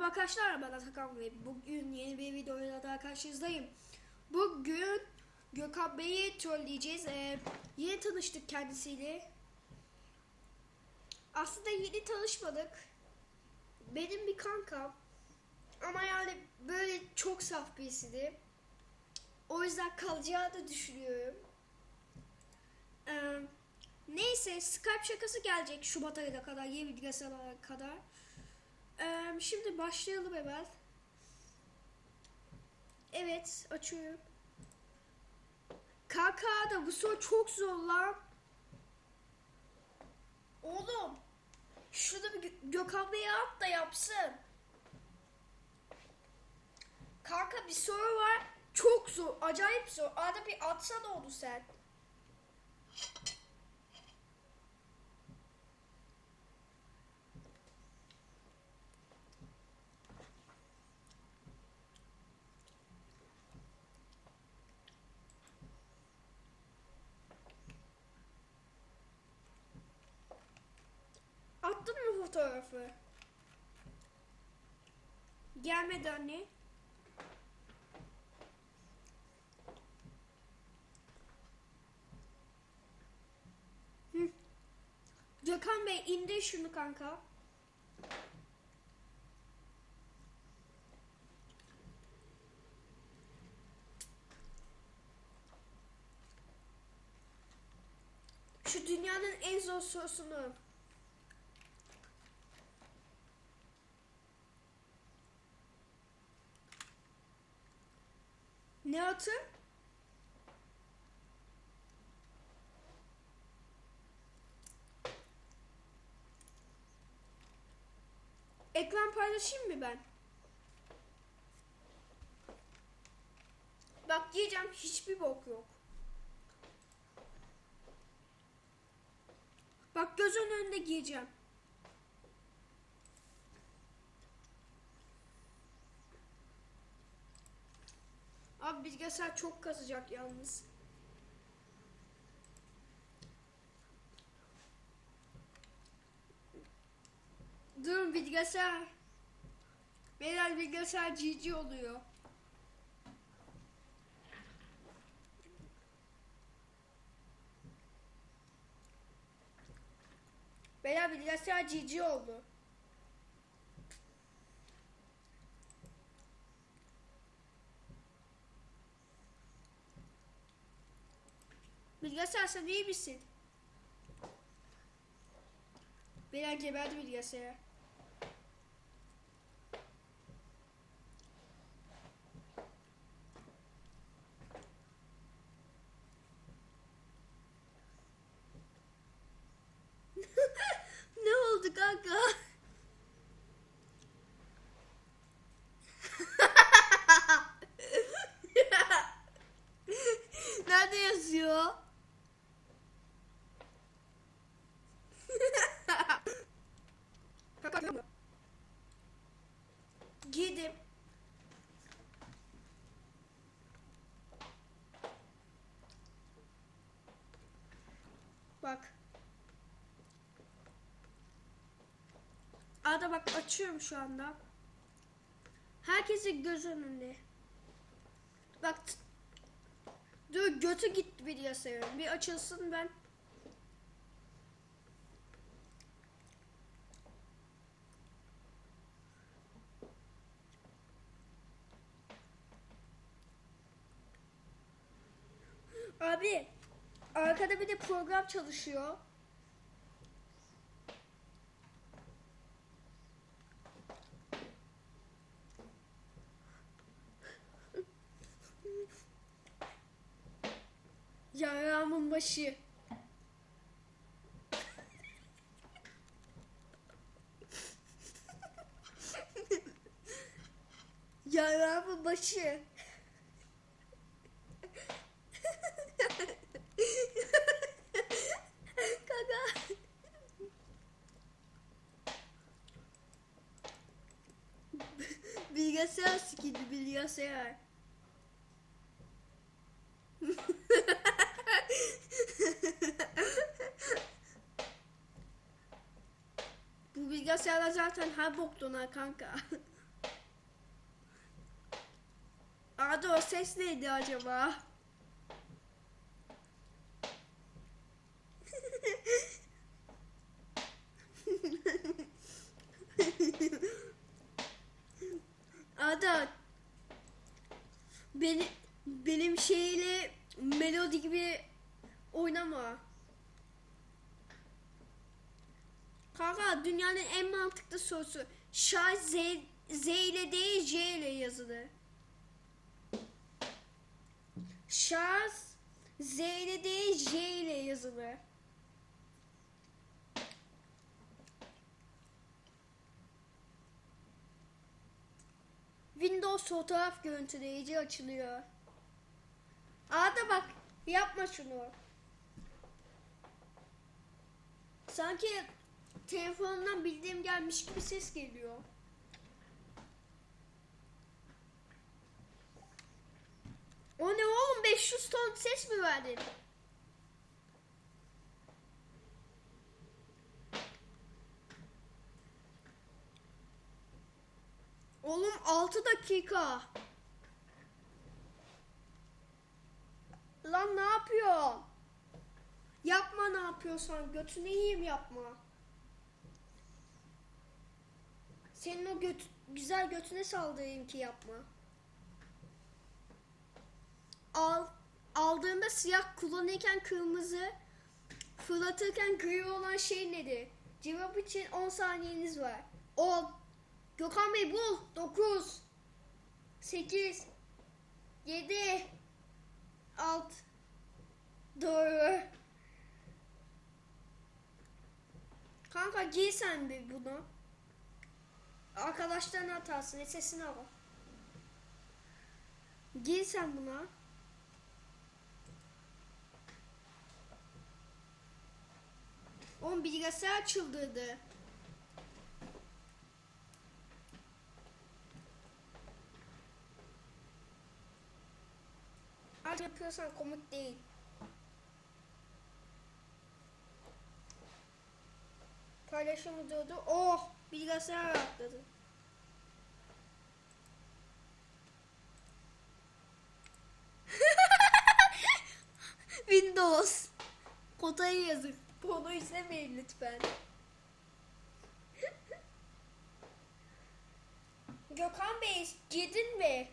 Merhaba arkadaşlar ben Atakan ve bugün yeni bir videoyla daha karşınızdayım. Bugün Gökhan Bey'i trolleyeceğiz. Ee, yeni tanıştık kendisiyle. Aslında yeni tanışmadık. Benim bir kankam. Ama yani böyle çok saf birisiydi. O yüzden kalacağını düşünüyorum. Ee, neyse Skype şakası gelecek Şubat ayına kadar, yeni bilgisayara kadar. Ee, şimdi başlayalım hemen. Evet, açıyorum. Kanka da bu soru çok zor lan. Oğlum, şurada bir Gö- Gökhan Bey'e at da yapsın. Kanka bir soru var. Çok zor, acayip zor. Arada bir atsana onu sen. Attın mı fotoğrafı? Gelmedi anne. Hı. Gökhan Bey indir şunu kanka. Şu dünyanın en zor sorusunu. Ne atı? Ekran paylaşayım mı ben? Bak diyeceğim hiçbir bok yok. Bak gözün önünde giyeceğim. Abi bilgisayar çok kasacak yalnız. Durun bilgisayar. Beyler bilgisayar GG oluyor. Beyler bilgisayar GG oldu. Bilgisayar sen iyi misin? Beyler geberdi bilgisayar. ne oldu kanka? Nerede yazıyor? Kanka, Giydim. Bak. Arada bak açıyorum şu anda. Herkesin göz önünde. Bak. Dur götü gitti bir yasaya. Bir açılsın ben. Abi arkada bir de program çalışıyor. Yaramın başı. Yaramın başı. bilgisayar sikildi bilgisayar. Bu bilgisayarda zaten her bok donar kanka. Arada o ses neydi acaba? dünyanın en mantıklı sorusu. Şarj Z, Z ile değil J ile yazılı. Şarj Z ile değil J ile yazılı. Windows fotoğraf görüntüleyici açılıyor. Arda bak yapma şunu. Sanki telefonundan bildiğim gelmiş gibi ses geliyor. O ne oğlum 500 ton ses mi verdin? Oğlum 6 dakika. Lan ne yapıyorsun? Yapma ne yapıyorsan götünü yiyeyim yapma. Senin o göt güzel götüne saldırayım ki yapma. Al aldığında siyah kullanırken kırmızı fırlatırken gri olan şey nedir? Cevap için 10 saniyeniz var. 10 Gökhan Bey bul 9 8 7 6 Doğru. Kanka giy sen bir bunu. Arkadaşların hatası. Sesini al. Giy sen buna. Oğlum bilgisayar çıldırdı. Az yapıyorsan komik değil. Paylaşımı durdu. Oh! Bilgisayar rahatladı. Windows. Kodayı yazık. Kodu izlemeyin lütfen. Gökhan Bey girdin mi?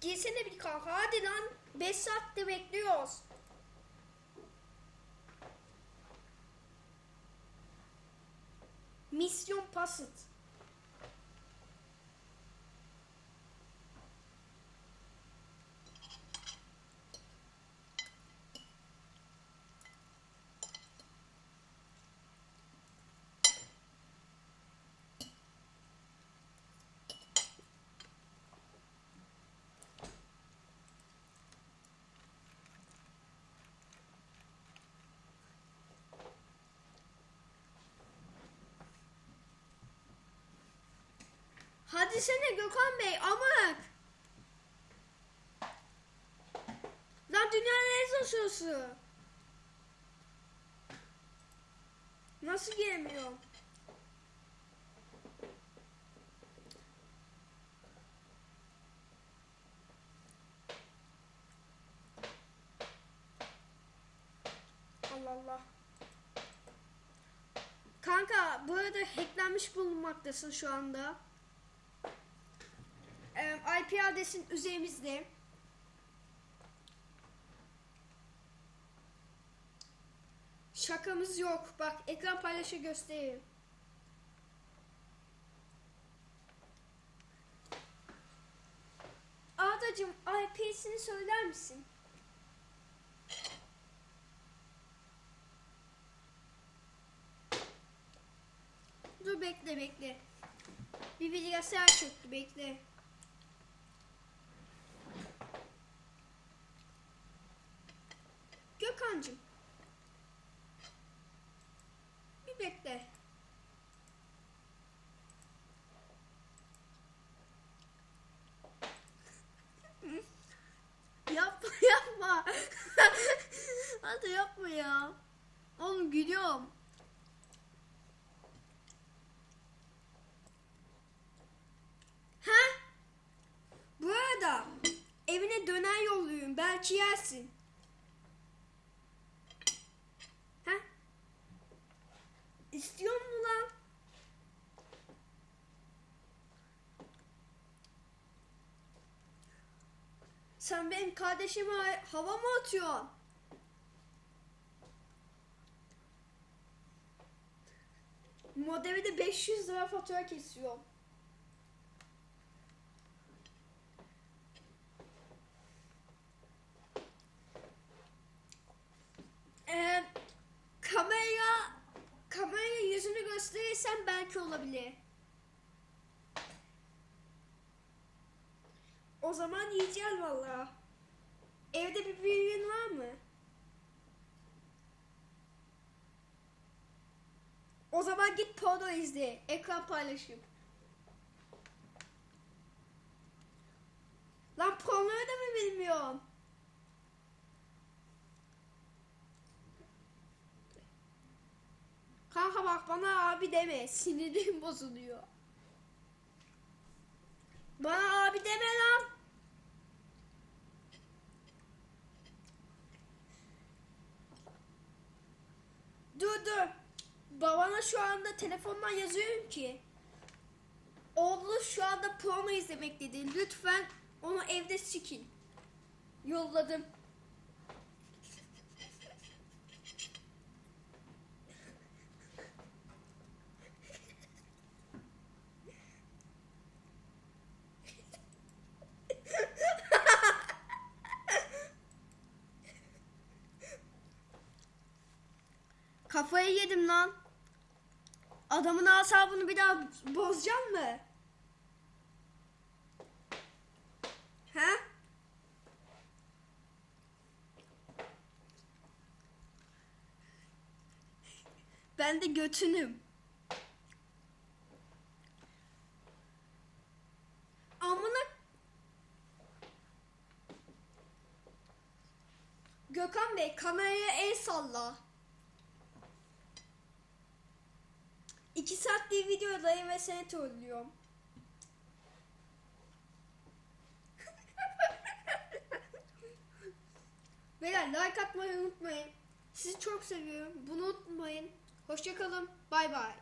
Girsene bir kanka hadi lan. 5 saatte bekliyoruz. Misyon Hadi sene Gökhan Bey amık. Lan dünyanın en zor sorusu. Nasıl giremiyorum? Allah Allah. Kanka bu arada hacklenmiş bulunmaktasın şu anda. IP adresin üzerimizde. Şakamız yok. Bak ekran paylaşı göstereyim. Adacım IP'sini söyler misin? Dur bekle bekle. Bir bilgisayar çöktü bekle. Gökhan'cığım. Bir bekle. yapma yapma. Hadi yapma ya. Oğlum gülüyorum. Ha? Bu arada evine döner yolluyum. Belki yersin. Sen benim kardeşime hava mı atıyorsun? Modemi de 500 lira fatura kesiyor. Ee, kamera kameraya yüzünü gösterirsen belki olabilir. O zaman yiyeceğiz valla. Evde bir büyüğün var mı? O zaman git porno izle. Ekran paylaşım. Lan pornoyu da mı bilmiyorsun? Kanka bak bana abi deme. Sinirim bozuluyor. Bana abi deme lan. Dur dur. Babana şu anda telefondan yazıyorum ki. Oğlu şu anda porno izlemek dedi. Lütfen onu evde sikin. Yolladım. Kafayı yedim lan. Adamın asabını bir daha bozacağım mı? He? Ben de götünüm. Amına Gökhan Bey kameraya el salla. İki saatlik videodayım ve seni trollüyorum. Beyler like atmayı unutmayın. Sizi çok seviyorum. Bunu unutmayın. Hoşçakalın. Bay bay.